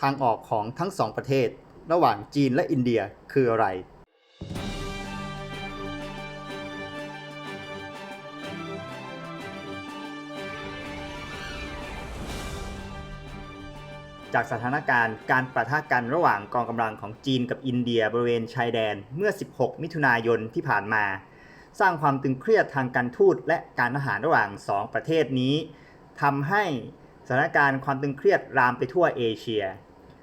ทางออกของทั้งสองประเทศ ระหว่างจีนและอินเดียคืออะไร จากสถานการณ์การประทะกันระหว่างกองกำลังของจีนกับอินเดียบริเวณชายแดนเมื่อ 16 มิถุนายนที่ผ่านมา สร้างความตึงเครียดทางการทูตและการทหารระหว่าง 2 ประเทศนี้ทำให้สถานการณ์ความตึงเครียดรามไปทั่วเอเชีย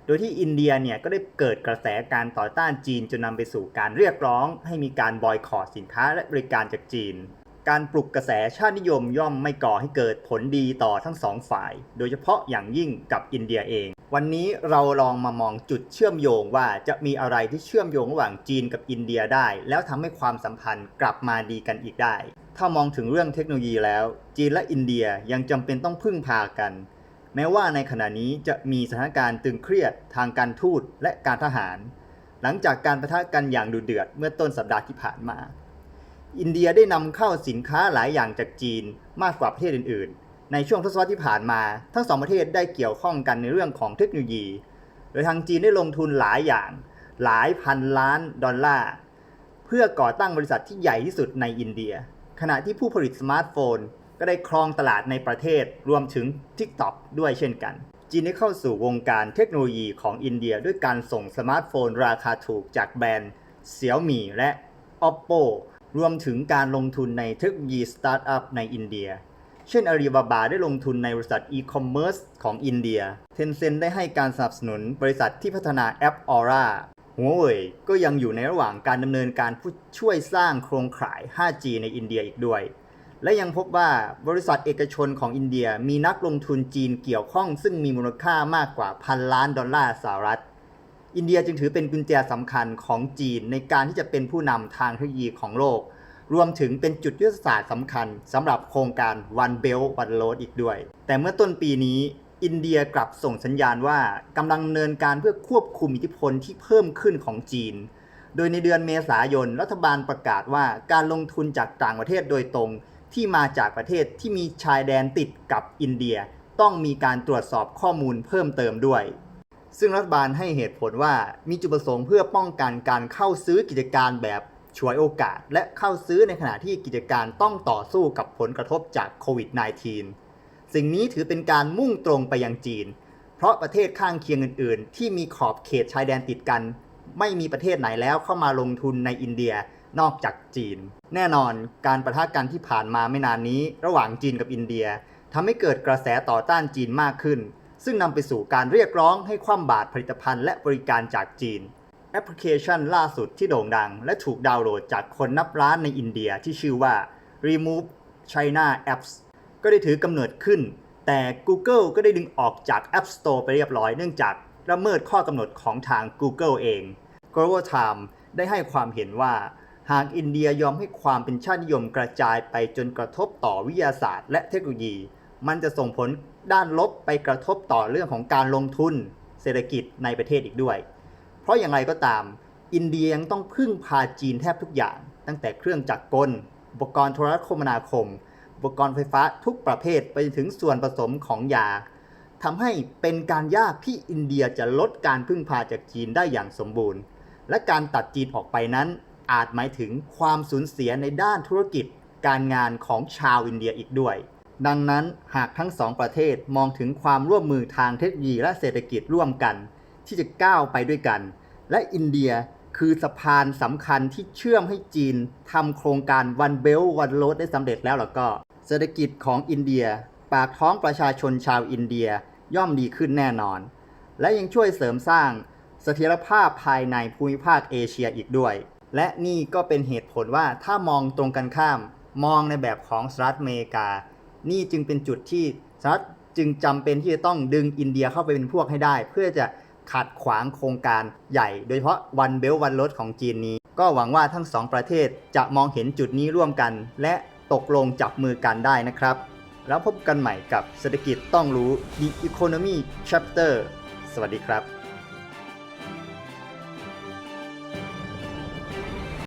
โดยที่อินเดียเนี่ยก็ได้เกิดกระแสการต่อต้านจีนจนนำไปสู่การเรียกร้อง ให้มีการบอยคอรสินค้าและบริการจากจีน การปลุกกระแสชาตินิยมย่อมไม่ก่อให้เกิดผลดีต่อทั้งสองฝ่าย โดยเฉพาะอย่างยิ่งกับอินเดียเอง วันนี้เราลองมามองจุดเชื่อมโยงว่าจะมีอะไรที่เชื่อมโยงระหว่างจีนกับอินเดียได้ แล้วทำให้ความสัมพันธ์กลับมาดีกันอีกได้ ถ้ามองถึงเรื่องเทคโนโลยีแล้ว จีนและอินเดียยังจำเป็นต้องพึ่งพากัน แม้ว่าในขณะนี้จะมีสถานการณ์ตึงเครียดทางการทูตและการทหาร หลังจากการประทะกันอย่างดุเดือดเมื่อต้นสัปดาห์ที่ผ่านมา อินเดียได้นำเข้าสินค้าหลายอย่างจากจีนมากกว่าประเทศอื่น ๆ ในช่วงทศวรรษที่ผ่านมา ทั้งสองประเทศได้เกี่ยวข้องกันในเรื่องของเทคโนโลยี โดยทางจีนได้ลงทุนหลายอย่าง หลายพันล้านดอลลาร์เพื่อก่อตั้งบริษัทที่ใหญ่ที่สุดในอินเดีย ขณะที่ผู้ผลิตสมาร์ทโฟน ก็ได้ครองตลาดในประเทศรวมถึง TikTok ด้วยเช่นกัน จีนได้เข้าสู่วงการเทคโนโลยีของอินเดียด้วยการส่งสมาร์ทโฟนราคาถูกจากแบรนด์ Xiaomi และ Oppo รวมถึงการลงทุนในเทคโนโลยีสตาร์ทอัพในอินเดีย เช่น Alibaba ได้ลงทุนในบริษัทอีคอมเมิร์ซของอินเดีย Tencent ได้ให้การสนับสนุนบริษัทที่พัฒนาแอป Aura หัวเว่ยก็ยังอยู่ในระหว่างการดำเนินการผู้ช่วยสร้างโครงข่าย 5G ในอินเดียอีกด้วย และยังพบว่าบริษัทเอกชนของอินเดียมีนักลงทุนจีนเกี่ยวข้อง ซึ่งมีมูลค่ามากกว่าพันล้านดอลลาร์สหรัฐ อินเดียจึงถือเป็นกุญแจสำคัญของจีนในการที่จะเป็นผู้นำทางเทคโนโลยีของโลก รวมถึงเป็นจุดยุทธศาสตร์สำคัญสำหรับโครงการ One Belt One Road อีกด้วย แต่เมื่อต้นปีนี้อินเดียกลับส่งสัญญาณว่ากำลังเนินการเพื่อควบคุมอิทธิพลที่เพิ่มขึ้นของจีน โดยในเดือนเมษายน รัฐบาลประกาศว่าการลงทุนจากต่างประเทศโดยตรง ที่มาจากประเทศที่มีชายแดนติดกับอินเดีย ต้องมีการตรวจสอบข้อมูลเพิ่มเติมด้วย ซึ่งรัฐบาลให้เหตุผลว่ามีจุดประสงค์เพื่อป้องกันการเข้าซื้อกิจการแบบฉวยโอกาส และเข้าซื้อในขณะที่กิจการต้องต่อสู้กับผลกระทบจากโควิด -19 สิ่งนี้ถือเป็นการมุ่งตรงไปยังจีน เพราะประเทศข้างเคียงอื่น ๆ ที่มีขอบเขตชายแดนติดกัน ไม่มีประเทศไหนแล้วเข้ามาลงทุนในอินเดีย นอกจากจีน แน่นอนการประทะกันที่ผ่านมาไม่นานนี้ ระหว่างจีนกับอินเดียทำให้เกิดกระแสต่อต้านจีนมากขึ้น ซึ่งนำไปสู่การเรียกร้องให้คว่ำบาตรผลิตภัณฑ์และบริการจากจีน แอปพลิเคชันล่าสุดที่โด่งดัง และถูกดาวน์โหลดจากคนนับล้านในอินเดียที่ชื่อว่า Remove China Apps ก็ได้ถือกำเนิดขึ้น แต่ Google ก็ได้ดึงออกจาก App Store ไปเรียบร้อยเนื่องจากละเมิดข้อกำหนดของทาง Google เอง Global Time ได้ให้ความเห็นว่า หากอินเดียยอมให้ความเป็นชาตินิยมกระจายไปจนกระทบต่อวิทยาศาสตร์ และเทคโนโลยี มันจะส่งผลด้านลบไปกระทบต่อเรื่องของการลงทุน เศรษฐกิจในประเทศอีกด้วย เพราะอย่างไรก็ตาม อินเดียยังต้องพึ่งพาจีนแทบทุกอย่าง ตั้งแต่เครื่องจักรกล อุปกรณ์โทรคมนาคม อุปกรณ์ไฟฟ้าทุกประเภทไปถึงส่วนผสมของยาทำให้เป็นการยากที่อินเดียจะลดการพึ่งพาจากจีนได้อย่างสมบูรณ์ และการตัดจีนออกไปนั้น อาจหมายถึงความสูญเสียในด้านธุรกิจการงานของชาวอินเดียอีกด้วย ดังนั้นหากทั้งสองประเทศมองถึงความร่วมมือทางเทคโนโลยีและเศรษฐกิจร่วมกัน ที่จะก้าวไปด้วยกัน และอินเดียคือสะพานสำคัญที่เชื่อมให้จีนทำโครงการ One Belt One Road ได้สำเร็จแล้วแล้วก็ เศรษฐกิจของอินเดีย ปากท้องประชาชนชาวอินเดียย่อมดีขึ้นแน่นอน และยังช่วยเสริมสร้างเสถียรภาพภายในภูมิภาคเอเชียอีกด้วย และนี่ก็เป็นเหตุผลว่าถ้ามองตรงกันข้าม มองในแบบของสหรัฐอเมริกา นี่จึงเป็นจุดที่สหรัฐจึงจำเป็นที่จะต้องดึงอินเดียเข้าไปเป็นพวกให้ได้ เพื่อจะขัดขวางโครงการใหญ่ โดยเฉพาะวันเบลวันรถของจีนนี้ ก็หวังว่าทั้งสองประเทศจะมองเห็นจุดนี้ร่วมกัน และตกลงจับมือกันได้นะครับ แล้วพบกันใหม่กับเศรษฐกิจต้องรู้ The Economy Chapter สวัสดีครับ